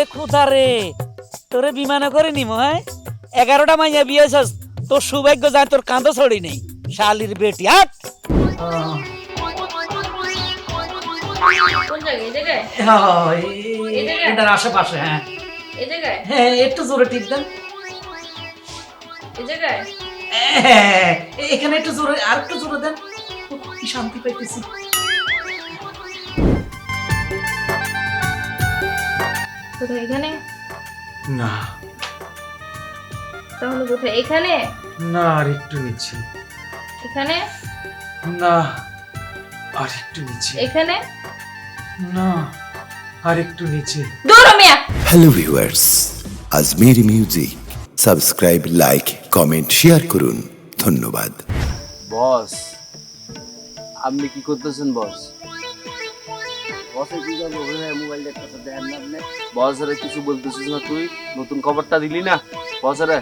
ওরে খুদা রে তোরে বিমানে করে নিমো হ্যাঁ? এগারোটা মাইয়া বিয়ে তোর সৌভাগ্য যায় তোর কাঁদ ছড়ি নেই। শালির বেটি হাট? এটার আশেপাশে হ্যাঁ। হ্যাঁ একটু জোরে টিপ দেন। এই জায়গায়? হ্যাঁ, এখানে একটু জোরে আর একটু জোরে দেন। কি শান্তি পাইতেছি। কোথায় এখানে? না। তাহলে কোথায় এখানে? না আর একটু নিচে। এখানে? না আর একটু নিচে। এখানে? না আর একটু নিচে। দৌড়ো মিয়া! Hello viewers Ajmeri music. Subscribe like comment share করুন। ধন্যবাদ। বস আপনি কি করতেছেন বস? বসে কি করব? ওখানে মোবাইল দেখতেছে দেখেন না আপনি বসরে কিছু বলতেছিস না তুই? নতুন খবরটা দিলি না? বসরে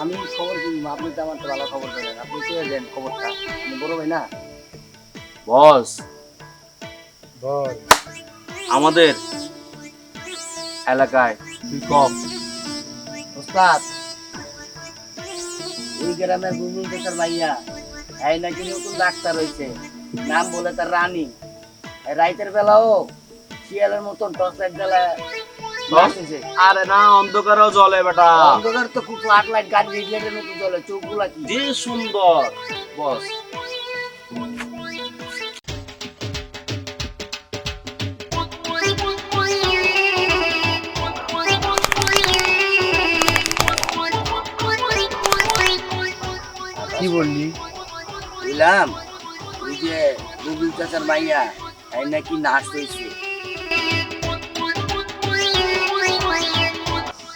আমি খবর কি আপনি তো আমার তো ভালো খবর দেন আপনি কে দেন খবরটা? আমি বড় ভাই না? বস। আমাদের এলাকায়। ওস্তাদ এই গ্রামের বুবুল দেশের ভাইয়া এই নাকি নতুন ডাক্তার হয়েছে নাম বলে তার রানী। রাইতের বেলাও শিয়ালের মতন টর্চ লাইট আসতেছে আরে না অন্ধকারও জলে বেটা। অন্ধকার তো খুব লাট লাইট গাড়ি রেগুলেটের মতো জ্বলে চোখগুলা কি? যে সুন্দর। বস। কি বললি? বুঝলাম। ওই যে বুবুল চাচার ভাইয়া এই নাকি নাচ হয়েছে?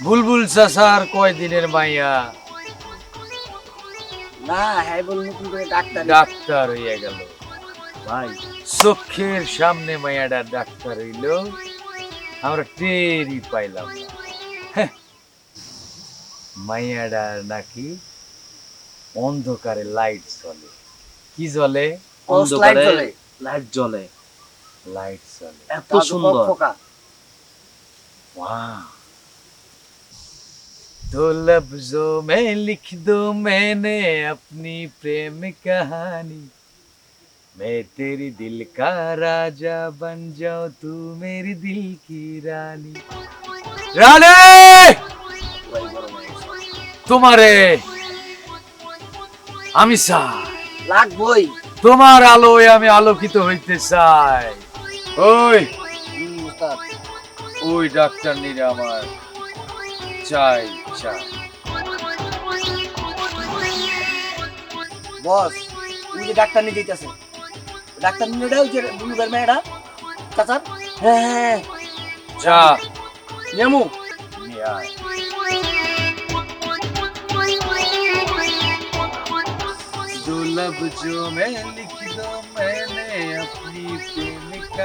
বুলবুল চাষার কয় দিনের মাইয়া? না হ্যাঁ বল নতুন করে ডাক্তার ডাক্তার হইয়া গেল। ভাই। চোখের সামনে মাইয়াটা ডাক্তার হইল। আমরা টেরই পাইলাম মাইয়াটা নাকি অন্ধকারে লাইট জ্বলে। কি জ্বলে? অন্ধকারে জ্বলে। লাইট জ্বলে। লাইট জ্বলে এত সুন্দর ফোকা वाह तो लफ्जों में लिख दो मैंने अपनी प्रेम कहानी मैं तेरी दिल का राजा बन जाऊं तू मेरी दिल की रानी রানী তোমারে আমি চাই লাগবই তোমার আলোয় আমি আলোকিত হইতে চাই ওই হুম, উস্তাদ। ওই ডাক্তার নিরে আমার চাই চাই বস উনি যে ডাক্তার নিয়ে যেতেছে ডাক্তার নিয়ে এটা ওই যে বুলুদের মেয়েটা চাচার হ্যাঁ হ্যাঁ যা নেমু নিয়ে আয়। जो लफ्जों में लिख दो मैंने अपनी प्रेम আমি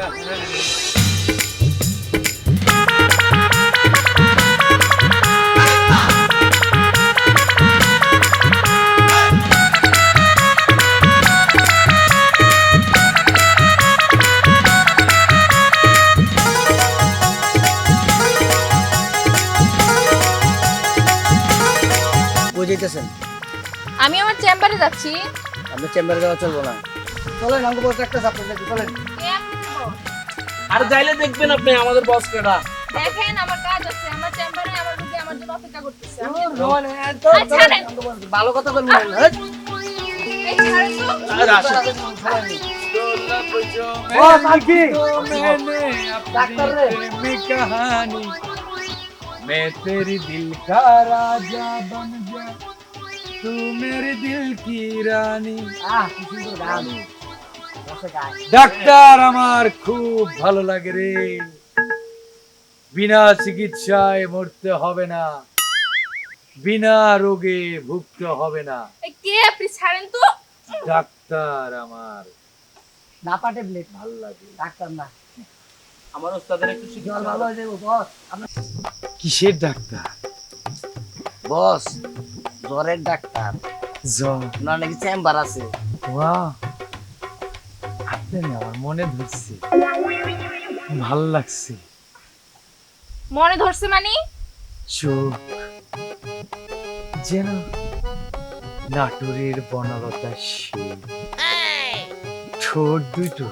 আমার চেম্বারে যাচ্ছি। আমি চেম্বারে যাওয়া চলবো না। চলেন আমাকে বলতে একটা সাপ্লাই চলেন। আর যাইলে দেখবেন আপনি আমাদের বস কেডা দেখেন আমার কাজ আছে আমার চেম্বারে আমার রোগী আমার জন্য অপেক্ষা করতেছে আমি চলুন, ভগবান, এই তো, আচ্ছা, চলেন, নেন। আমাকে বলতে- ভালো কথা বলবেন না, হেৎ। এই ছাড়েন তো। আর আসেন। সবাই নেই। जो लफ्जों में ও, সাক্ষী। लिख दो मैंने अपनी ডাক্তার রে। प्रेम कहानी मैं तेरी दिल का राजा बन जा तू मेरे दिल की रानी আহ, ডাক্তার আমার খুব ভালো লাগে রে। বিনা চিকিৎসায় মরতে হবে না বিনা রোগে ভুগতে হবে না। কে আপনি ছাড়েন তো? ডাক্তার আমার। না পাটে ব্লেড ভালো লাগে। ডাক্তার না। আমার ওস্তাদের একটু ভালো হয়ে যাব বস। কিসের ডাক্তার? বস জ্বরের ডাক্তার। জ্বর? ওনার নাকি চেম্বার আছে। বাহ আপনি আমার মনে ধরছে। ভালো লাগছে। মনে ধরছে মানে? চোখ যেন নাটোরের বনলতা শিল ঠোঁট দুটো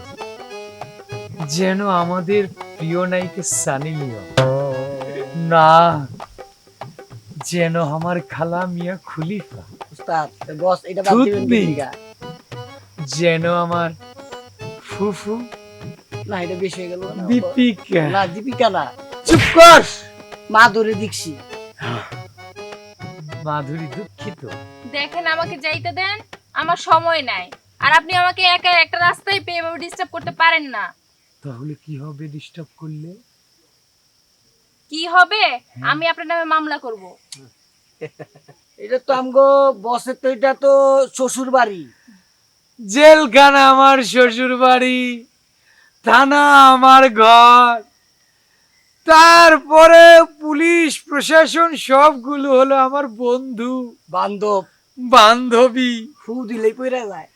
যেন আমাদের প্রিয় নায়িকা সানি লিওন। না যেন আমার খালা মিয়া খুলিফা। উস্তাদ বস এটা বাদ দিবেন Toothpick. কি লিগা? যেন আমার ফুফু। না এটা বেশি হয়ে গেল দীপিকা। না দীপিকা না। চুপ কর। মাধুরী দীক্ষিত মাধুরী দুঃখিত। দেখেন আমাকে যাইতে দেন আমার সময় নাই। আর আপনি আমাকে একা একটা রাস্তায় পেয়ে ডিস্টার্ব করতে পারেন না। তাহলে কি হবে ডিস্টার্ব করলে? কি হবে? আমি আপনার নামে মামলা করব। এটা তো আমগো বসের তো এটা তো শ্বশুর বাড়ি জেলখানা আমার শ্বশুর বাড়ি থানা আমার ঘর। তারপরে পুলিশ প্রশাসন সবগুলো হলো আমার বন্ধু। বান্ধব। বান্ধবী। ফু দিলেই পইরা যায়।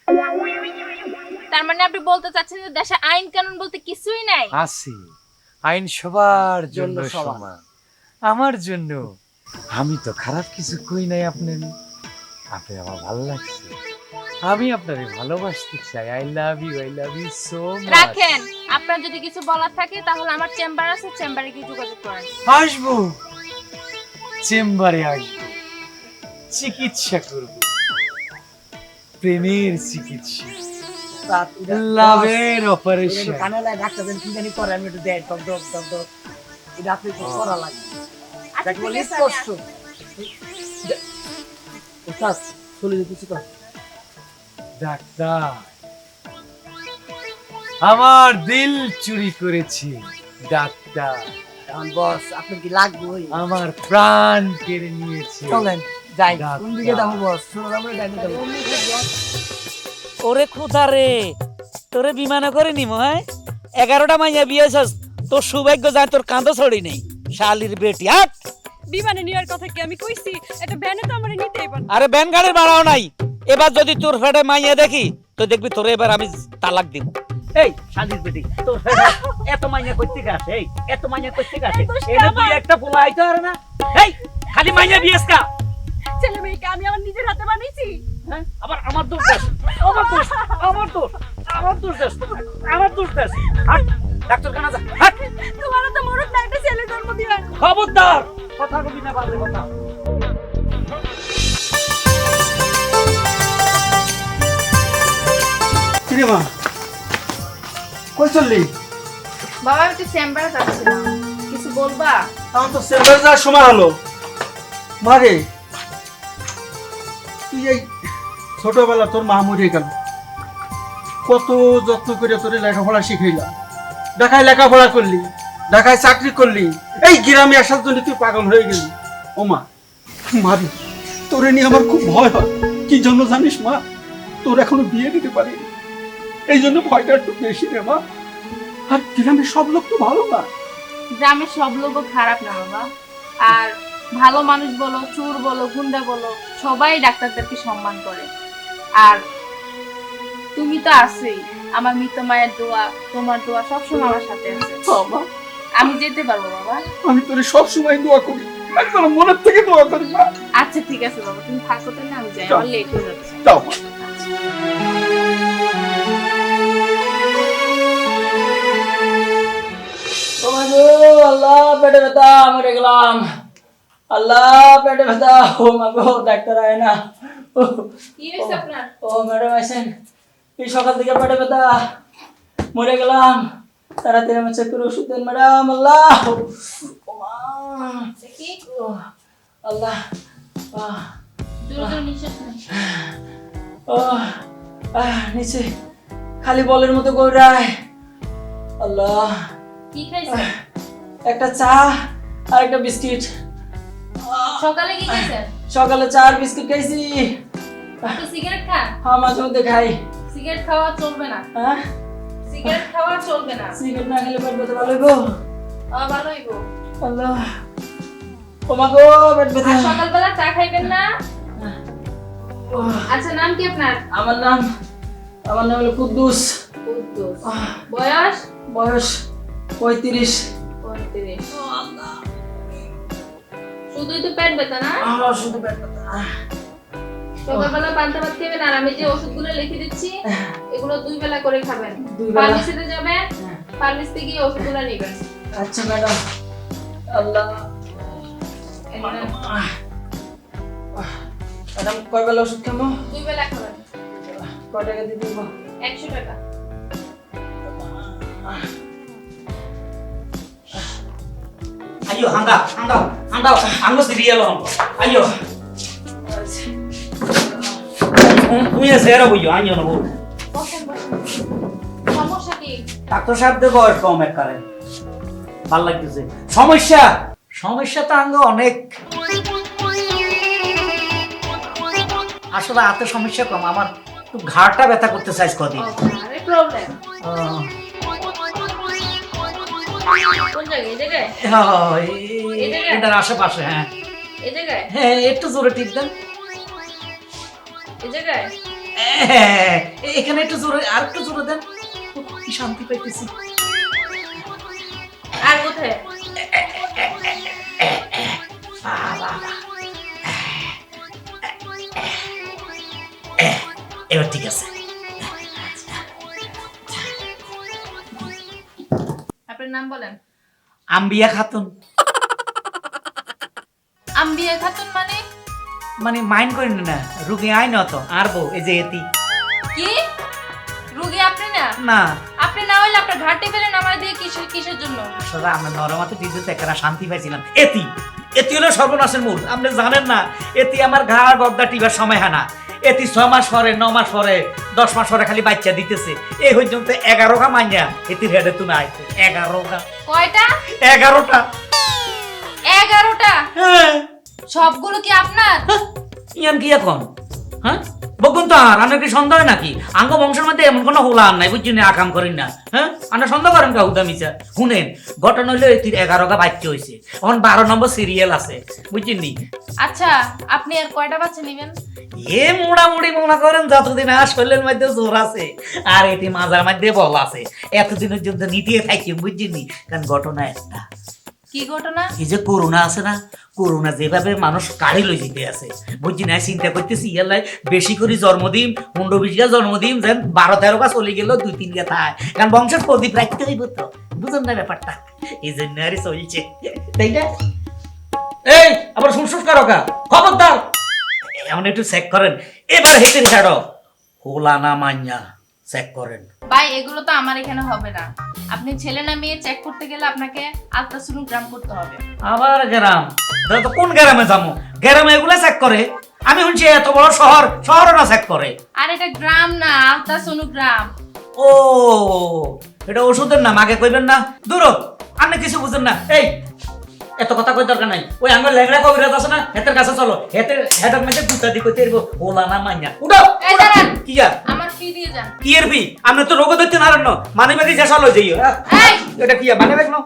তার মানে আপনি বলতে চাচ্ছেন যে দেশে আইন কানুন বলতে কিছুই নাই? আছে। আইন সবার জন্য। সমান। আমার জন্য। আমি তো খারাপ কিছু কই নাই আপনার। আপনি আমার ভালো লাগছে। আমি আপনারে ভালোবাসতে চাই। I love you I love you so much রাখেন আপনার যদি কিছু বলার থাকে তাহলে আমার চেম্বার আছে চেম্বারে গিয়ে যোগাযোগ করেন। আসব। চেম্বারে আসব। চিকিৎসা করব। প্রেমের চিকিৎসা। লাভের অপারেশন কানে লাগে ডাক্তার কি জানি করে আমি একটু দেয় টক টক টক টক এটা আপনি তো করা লাগে। যাকে ঠিক বলি স্পষ্ট। উস্তাদ চলে যেতেছি তো ডাক্তার আমার দিল চুরি করেছে ডাক্তার। এখন বস আপনার কি লাগবে আমার প্রাণ কেড়ে নিয়েছে চলেন যাই। কোন দিকে যাব বস? শুনুন আমরা ডাইনে যাব। ওরে খোদা রে তোরে বিমানে করে নিম হ্যাঁ? এগারোটা মাইয়া বিয়ে তোর সৌভাগ্য যায় তোর কাঁদো ছড়ি নেই। শালির বেটি হাট! বিমানে নেওয়ার কথা কি আমি কইছি? এটা ভ্যানে তো আমার নিতেই পারে আরে ব্যান গাড়ির ভাড়াও নাই। এবার যদি তোর ফেটে মাইয়া দেখি তো দেখবি তোরে এবার আমি তালাক দিব। এই শালির বেটি তোর এত মাইয়া করতে গেছে এই এত মাইয়া করতে গেছে এটা তুই একটা পোলা আইতে পারে না? এই খালি মাইয়া বিয়েস কা? ছেলে মেয়েকে আমি আমার নিজের হাতে বানিয়েছি। হ্যাঁ? আবার আমার দোষ আমার দোষ আমার দোষ আমার দোষ দেশ আমার দোষ দেশ ডাক্তারখানা যা হাট। তোমার তো না একটা ছেলে জন্ম দিবেন খবরদার কথা কবি না বাজে কথা। কিরে মা। কই চললি বাবা আমি তো চেম্বারে যাচ্ছিলাম। কিছু বলবা? আমার তো সেন্টার যাওয়ার সময় হলো। মারে তুই এই ছোটবেলা তোর মা মরে গেল। কত যত্ন করে তোরে লেখাপড়া শিখাইলাম ঢাকায় লেখাপড়া করলি ঢাকায় চাকরি করলি। এই গ্রামে আসার জন্য তুই পাগল হয়ে গেলি। ও মা মারে তোরে নিয়ে আমার খুব ভয় হয়। কি জন্য জানিস মা? তোর এখনও বিয়ে দিতে পারিনি। এই জন্য ভয়টা একটু বেশি রে মা। আর গ্রামের সব লোক তো ভালো না। গ্রামের সব লোকও খারাপ না বাবা। আর ভালো মানুষ বলো চোর বলো গুন্ডা বলো সবাই ডাক্তারদেরকে সম্মান করে। আর তুমি তো আছেই। আমার মৃত মায়ের দোয়া তোমার দোয়া সবসময় আমার সাথে আছে। বাবা আমি যেতে পারব বাবা। আমি তোরে সব সময় দোয়া করি। একবার মনের থেকে দোয়া করি আচ্ছা ঠিক আছে বাবা। তুমি থাকো তাহলে আমি যাই। আমার লেট হয়ে যাচ্ছে। আল্লাহ পেটে ব্যথা মরে গেলাম আল্লাহ পেটে ব্যথা। ও ডাক্তার আয় না। ম্যাডাম আছেন। এই সকাল থেকে পেটে ব্যথা। মরে গেলাম। তাড়াতাড়ি আমার চেক করে ওষুধ দেন ম্যাডাম। আল্লাহ। ও আল্লাহ। নিচে খালি বলের মতো গৌরায় আল্লাহ। কি খাইছে? একটা চা আর একটা বিস্কিট। সকালে কি খাইছেন সকালে চা আর বিস্কিট খাইছি। সিগারেট খান হ্যাঁ মাঝে মধ্যে খাই। সিগারেট খাওয়া চলবে না। হ্যাঁ? সিগারেট খাওয়া চলবে না। সিগারেট না খেলে পেট ব্যথা ভালো হইবো? ভালো হইব। আল্লাহ। মা পেট ব্যথা। সকালবেলা চা খাইবেন না? আচ্ছা নাম কি আপনার? আমার নাম আমার নাম হলো কুদ্দুস। কুদ্দুস। বয়স? বয়স পঁয়ত্রিশ। পঁয়ত্রিশ শুধুই তো পেট ব্যথা না? আমার শুধু পেট ব্যথা। সকালবেলা পান্তা ভাত খাবেন আর আমি যে ওষুধগুলো লিখে দিচ্ছি এগুলো দুই বেলা করে খাবেন? ফার্মেসিতে যাবেন হ্যাঁ। ফার্মেসিতে গিয়ে ওষুধগুলো নেবেন। আচ্ছা ম্যাডাম। আল্লাহ। ম্যাডাম কয় বেলা ওষুধ খাব? দুই বেলা খাবেন। কয় টাকা দিয়ে দিব? একশো টাকা। Ayo, hangga, hangga, hangga, hangga serial hong. Ayo. তুমি এরা বুঝো সমস্যা কি ডাক্তার সাহেব দেখো বয়স কম একবারে ভালো লাগতেছে। সমস্যা? সমস্যা তো আঙ্গ অনেক। আসলে হাতে সমস্যা কম আমার ঘাড়টা ব্যথা করতে চাইছ কদিন। প্রবলেম এটার আশেপাশে হ্যাঁ। হ্যাঁ একটু জোরে টিপ দেন। হ্যাঁ, এখানে একটু জোরে আর একটু জোরে দেন। কি শান্তি পাইতেছি। আর কোথায়। এবার ঠিক আছে। আপনার নাম বলেন। আম্বিয়া খাতুন। আম্বিয়া খাতুন মানে? মানে মাইন্ড করেন না রুগী আইন তো আর বউ এই যে এতি কি? রুগী আপনি না? না। আপনি না হইলে আপনার ঘাটে ফেলেন আমার দিয়ে কিসের কিসের জন্য? আসলে আমরা নরমাতে দিতে একটা শান্তি পাইছিলাম। এতি এতি হলো সর্বনাশের মূল। আপনি জানেন না এতি আমার ঘাড় গদ্দা টিবার সময় হয় না। এতি ছয় মাস পরে ন মাস পরে দশ মাস পরে খালি বাচ্চা দিতেছে। এই পর্যন্ত এগারোটা মাইয়া এতির হেডে তুমি আইতে এগারোটা কয়টা? এগারোটা। এগারোটা? হ্যাঁ। সবগুলো কি আপনার? ইয়ান কি এখন? হ্যাঁ? বকুন তো আর আনার কি সন্দেহ নাকি? আঙ্গ বংশের মধ্যে এমন কোনো হোলা আর নাই বুঝছি না আকাম করেন না। হ্যাঁ? আনা সন্দেহ করেন কা হুদা মিছা? শুনেন ঘটনা হইল এটির এগারোটা বাচ্চা হয়েছে এখন বারো নম্বর সিরিয়াল আছে বুঝছেন নি? আচ্ছা আপনি আর কয়টা বাচ্চা নেবেন? এ মোড়ামুড়ি মনে করেন যতদিন শরীরের মধ্যে জোর আছে আর এটি মাজার মধ্যে বল আছে। এতদিনের জন্য নিটিয়ে থাকি বুঝছেন নি? কারণ ঘটনা একটা। কি ঘটনা? এই যে করোনা আছে না করোনা যেভাবে মানুষ কাড়ি লই যেতে আছে। বুঝছি না, চিন্তা করতেছি ইয়ালাই বেশি করে জন্মদিন বিশ গা জন্মদিন যেন বারো তেরো গা চলে গেল দুই তিন গা থায় কারণ বংশের প্রদীপ রাখতে হইব তো, বুঝুন না ব্যাপারটা। এই জন্য চলছে। তাই না? এই, আবার শুনশুস করো খবরদার। এমন একটু চেক করেন। এবার হেঁটে ছাড়ো। হোলা না মান্যা চেক করেন। ভাই এগুলো তো আমার এখানে হবে না। আপনি ছেলে না মেয়ে চেক করতে গেলে আপনাকে আলট্রাসোনোগ্রাম করতে হবে। আবার গ্রাম। তাহলে তো কোন গ্রামে যাব? গ্রামে এগুলা চেক করে। আমি শুনছি এত বড় শহর শহরও না চেক করে। আর এটা গ্রাম না আলট্রাসোনোগ্রাম ও এটা ওষুধের নাম আগে কইবেন না। দূর আপনি কিছু বুঝেন না। এই এত কথা কই দরকার নাই। ওই আঙ্গুল লেগড়া কবিরাজ আছে না? হেতের কাছে চলো। হেতের হেটার মধ্যে গুতা দি কইতে এরবো ওলা না মাইনা। উঠো এই দাঁড়ান। কি আর আমার ফি দিয়ে যান? কি এর বি আপনি তো রোগ ধরতে না রান্ন মানে বেদি যে চলো যাইও এই! এটা কি মানে বেগনো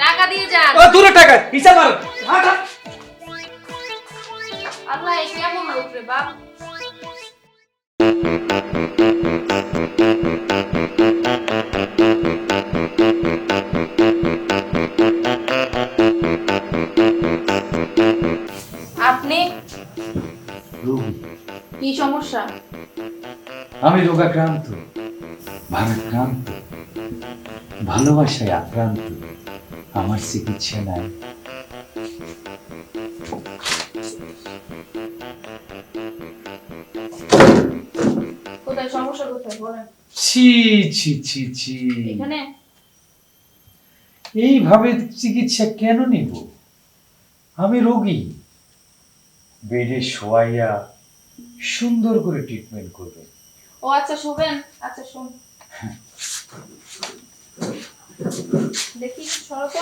টাকা দিয়ে যান। ও দূরে টাকা হিসাব আর হাট হাট। আল্লাহ এ কেমন লোক রে বাপ? আপনি? কি সমস্যা? আমি রোগাক্রান্ত ভারাক্রান্ত ভালোবাসায় আক্রান্ত আমার চিকিৎসা নাই। কোথায়? সমস্যা ছি ছি ছি ছি। এইভাবে চিকিৎসা কেন নিব? আমি রোগী। বেডে শোয়াইয়া সুন্দর করে ট্রিটমেন্ট করবে ও আচ্ছা শোবেন। আচ্ছা শোন। দেখি সরো তো।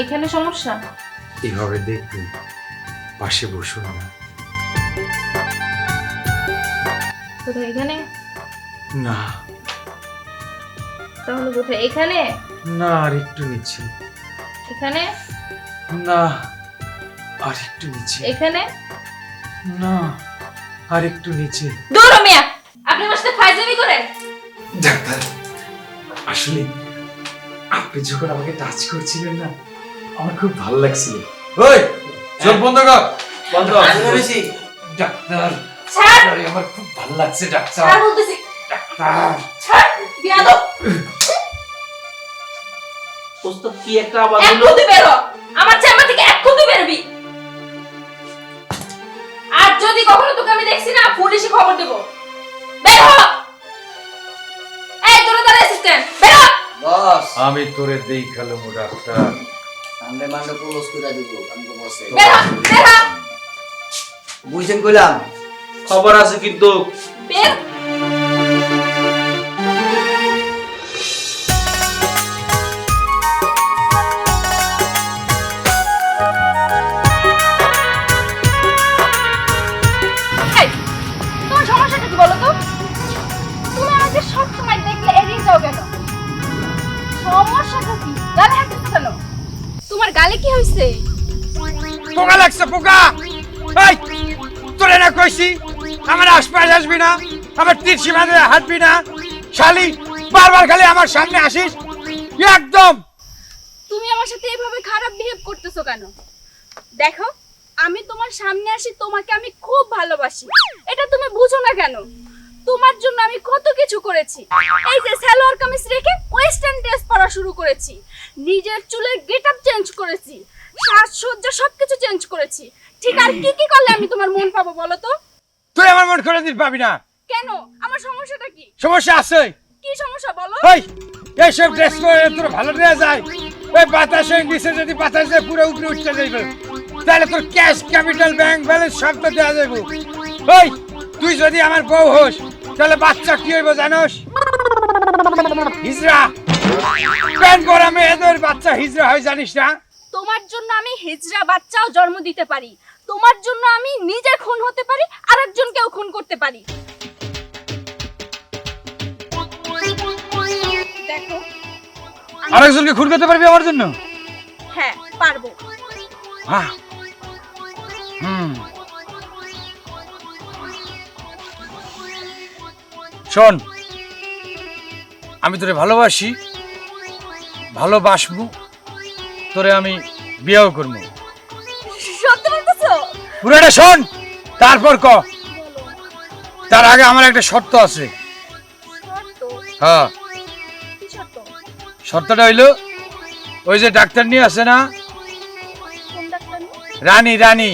এখানে সমস্যা? এভাবে দেখবেন পাশে বসুন না। কোথায় এখানে? না। তাহলে কোথায় এখানে? না আর একটু নিচে। এখানে? না। আর একটু নিচে। এখানে? না আর একটু নিচে। দূর মিয়া। আপনি আমার সাথে ফাইজলামি করেন? ডাক্তার আসলে আপনি যখন আমাকে টাচ করছিলেন না আমার খুব ভালো লাগছিল। ওই চোখ বন্ধ কর। বন্ধ। ডাক্তার ডাক্তার, আমার খুব ভালো লাগছে ডাক্তার। বলতেছি। ডাক্তার। বিয়াদব। ওস্তাদ কি একটা আওয়াজ হলো? বেরো। আমার চেম্বার থেকে এক খুঁতি বেরবি। আর যদি কখনো তোকে আমি দেখছি না পুলিশে খবর দেব। বের হ! এই তোরা তার অ্যাসিস্ট্যান্ট বের হ! বস। আমি তোরে দেই খেলো ডাক্তার। সামনে মান্ডে পুলিশ করে দিব আমাকে বসে। বের হ বের হ! বুঝছেন কইলাম? খবর আছে কিন্তু। বের গালে কি হয়েছে পোকা লাগছে পোকা। এই তোরে না কইছি আমার আশপাশ আসবি না আমার তীর সীমা দিয়ে হাঁটবি না। শালি বারবার খালি আমার সামনে আসিস। একদম। তুমি আমার সাথে এইভাবে খারাপ বিহেভ করতেছো কেন? দেখো আমি তোমার সামনে আসি তোমাকে আমি খুব ভালোবাসি। এটা তুমি বুঝো না কেন? তোমার জন্য আমি কত কিছু করেছি। এই যে সালোয়ার কামিজ রেখে ওয়েস্টার্ন ড্রেস পরা শুরু করেছি। নিজের চুলের গেটআপ চেঞ্জ করেছি। সাজসজ্জা সবকিছু চেঞ্জ করেছি। ঠিক আর কি কি করলে আমি তোমার মন পাবো বলো তো? তুই আমার মন করে দিতে পাবি না। কেন? আমার সমস্যাটা কি? সমস্যা আছে। কি সমস্যা বলো? ওই এইসব ড্রেস করে তোর ভালো দেওয়া যায় ওই বাতাসে নিচে যদি বাতাসে পুরো উপরে উঠতে যাইবে তাহলে তোর ক্যাশ ক্যাপিটাল ব্যাংক ব্যালেন্স সব তো দেওয়া যাবে ওই তুই যদি আমার বউ হোস তাহলে বাচ্চা কি হইব জানোস? হিজরা। প্যান পরা মেয়েদের বাচ্চা হিজরা হয় জানিস না? তোমার জন্য আমি হিজড়া বাচ্চাও জন্ম দিতে পারি। তোমার জন্য আমি নিজে খুন হতে পারি আরেকজনকেও খুন করতে পারি। দেখো আমি- আরেকজনকে খুন করতে পারবি আমার জন্য? হ্যাঁ পারব। হ্যাঁ হুম। শোন আমি তোরে ভালোবাসি ভালোবাসবো তোরে আমি বিয়েও করব। সত্যি বলতেছো? পুরোটা শোন তারপর ক। তার আগে আমার একটা শর্ত আছে। হ্যাঁ। শর্তটা হইল ওই যে ডাক্তার নিয়ে আছে না? কোন ডাক্তার নিয়ে? রানী রানী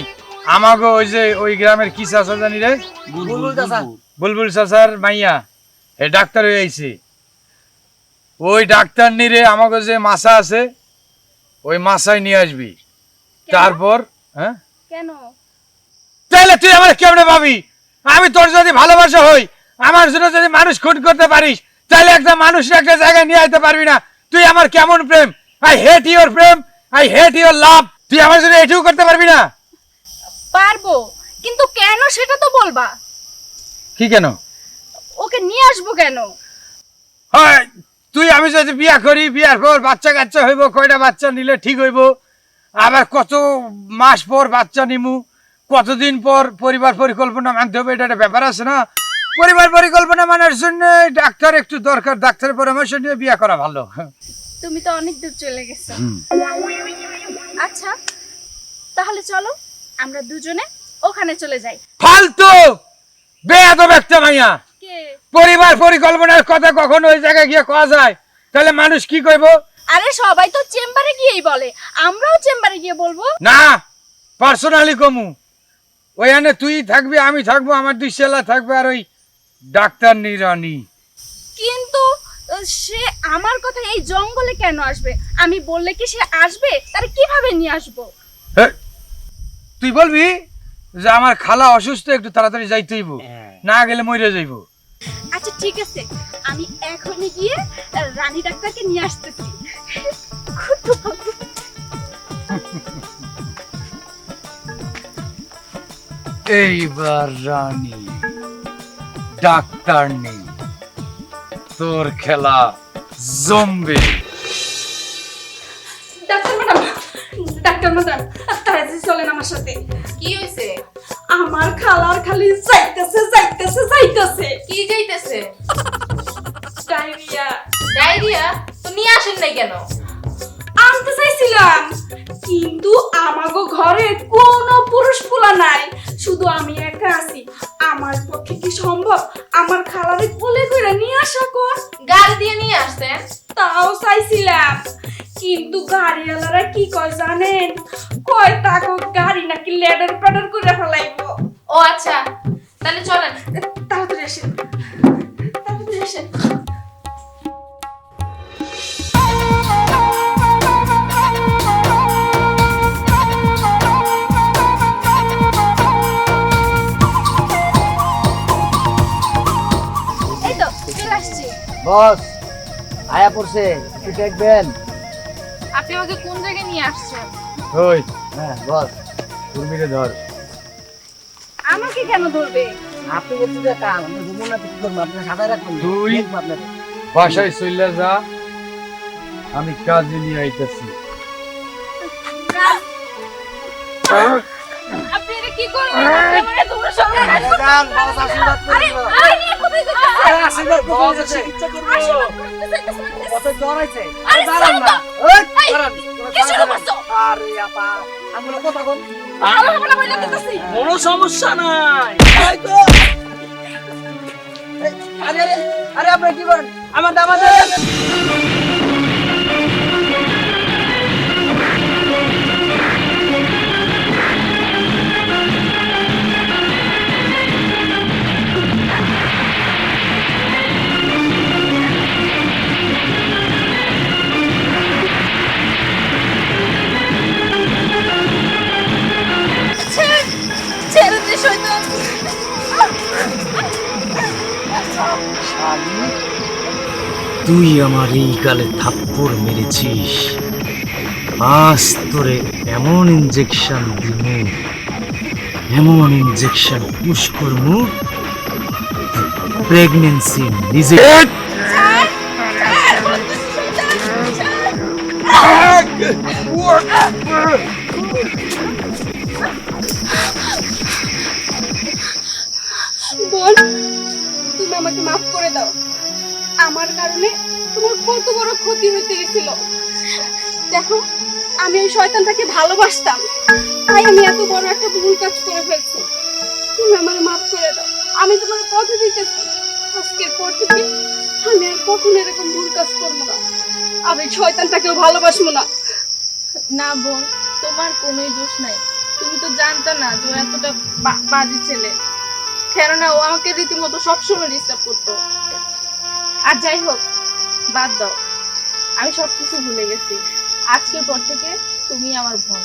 আমাকে ওই যে ওই গ্রামের কি চাষা জানি রে? বুলবুল চাচার মাইয়া এ ডাক্তার হয়ে আইছে। ওই ডাক্তার নিরে আমাকে যে মাছা আছে ওই মাছায় নিয়ে আসবি। তারপর হ্যাঁ? কেন? তাহলে তুই আমার কেমনে পাবি? আমি তোর যদি ভালোবাসা হই আমার জন্য যদি মানুষ খুন করতে পারিস তাহলে একটা মানুষ একটা জায়গায় নিয়ে আসতে পারবি না। তুই আমার কেমন প্রেম? আই হেট ইওর প্রেম আই হেট ইওর লাভ তুই আমার জন্য এটুকু করতে পারবি না? পারব কিন্তু কেন সেটা তো বলবা? কি কেন? ওকে নিয়ে আসব কেন? হয় তুই আমি যদি বিয়া করি বিয়ার পর বাচ্চা কাচ্চা হইব কয়টা বাচ্চা নিলে ঠিক হইব? আবার কত মাস পর বাচ্চা নিমু? কতদিন পর পরিবার পরিকল্পনা মানতে হবে এটা একটা ব্যাপার আছে না? পরিবার পরিকল্পনা মানার জন্য ডাক্তার একটু দরকার ডাক্তারের পরামর্শ নিয়ে বিয়া করা ভালো। তুমি তো অনেক দূর চলে গেছো। আচ্ছা তাহলে চলো আমরা দুজনে ওখানে চলে যাই। ফালতু! বেয়াদব একটা মাইয়া কে? পরিবার পরিকল্পনার কথা কখন ওই জায়গায় গিয়ে কওয়া যায়? তাহলে মানুষ কি কইব? আরে সবাই তো চেম্বারে গিয়েই বলে। আমরাও চেম্বারে গিয়ে বলব। না পার্সোনালি কমু। ওইখানে তুই থাকবি আমি থাকব আমার দুই ছেলা থাকবে আর ওই ডাক্তার নিরানি। কিন্তু সে আমার কথা এই জঙ্গলে কেন আসবে? আমি বললে কি সে আসবে? তার কীভাবে নিয়ে আসব? তুই বলবি? যে আমার খালা অসুস্থ একটু তাড়াতাড়ি যাইতে হইব। না গেলে মরে যাইব। আচ্ছা ঠিক আছে। আমি এখনই গিয়ে রানী ডাক্তারকে নিয়ে আসতেছি। এইবার রানী ডাক্তার নেই। তোর খেলা জম্বে। ডাক্তার ম্যাডাম তাড়াতাড়ি চলেন আমার সাথে। কি হয়েছে আমার খালার খালি যাইতেছে যাইতেছে যাইতেছে। কি যাইতেছে? ডায়রিয়া। ডায়রিয়া? তো নিয়ে আসেন নাই কেন? আনতে চাইছিলাম। কিন্তু আমাগো ঘরে কোনো পুরুষ পোলা নাই। শুধু আমি একা আছি। আমার পক্ষে কি সম্ভব? আমার খালারে কোলে করে নিয়ে আসা কর। গাড়ি দিয়ে নিয়ে আসতেন তাও চাইছিলাম। কিন্তু গাড়িওয়ালারা কি কয় জানেন? কয় তাকে গাড়ি নাকি লেডার পেডার করে ফেলাইবো। ও আচ্ছা। তাহলে চলেন। তাড়াতাড়ি আসেন। তাড়াতাড়ি আসেন। বস আয়া পড়ছে একটু দেখবেন। আপনি আমাকে কোন জায়গায় নিয়ে আসছেন? ওই। হ্যাঁ বস। কুর্মিরে ধর। আমাকে কেন ধরবে? আপনি বলছেন যে কাল আমি ঘুমো না কি করব? আপনি সাদায় রাখুন? দেখব আপনাকে। বাসায় চলে যা আমি কাজে নিয়ে আইতেছি। কি। আরে কোথায় যাচ্ছেন? আরে আশীর্বাদ করতে যাচ্ছে। চিকিৎসা করতে কত জ্বর হয়েছে? আরে দাঁড়ান না। ওই, দাঁড়ান। কোনো কি শুরু করছ? আরে আপা, আমি কথা বল। ভালো হবে বলে দিতেছি। কোনো সমস্যা নাই তো। আরে, আরে, আরে আপনি কি করেন? আমার দাম তুই আমার এই গালে থাপ্পড় মেরেছিস আজ তোরে এমন ইঞ্জেকশন দিমু এমন ইঞ্জেকশন পুশ করমু প্রেগনেন্সি নিজে আমার কারণে তোমার কত বড় ক্ষতি হইতে গেছিল। দেখো, আমি এই শয়তানটাকে ভালোবাসতাম। তাই আমি এত বড় একটা ভুল কাজ করে ফেলছি। তুমি আমার মাফ করে দাও। আমি তোমার কথা দিতেছি। আজকের পর থেকে আমি আর কখনো এরকম ভুল কাজ করব না। আমি শয়তানটাকেও ভালোবাসবো না। না বোন, তোমার কোনোই দোষ নাই। তুমি তো জানতা না ও এতটা বাজে ছেলে। কেননা ও আমাকে রীতিমতো সবসময় ডিস্টার্ব করতো। আর যাই হোক, বাদ দাও। আমি সবকিছু ভুলে গেছি। আজকের পর থেকে তুমি আমার বোন।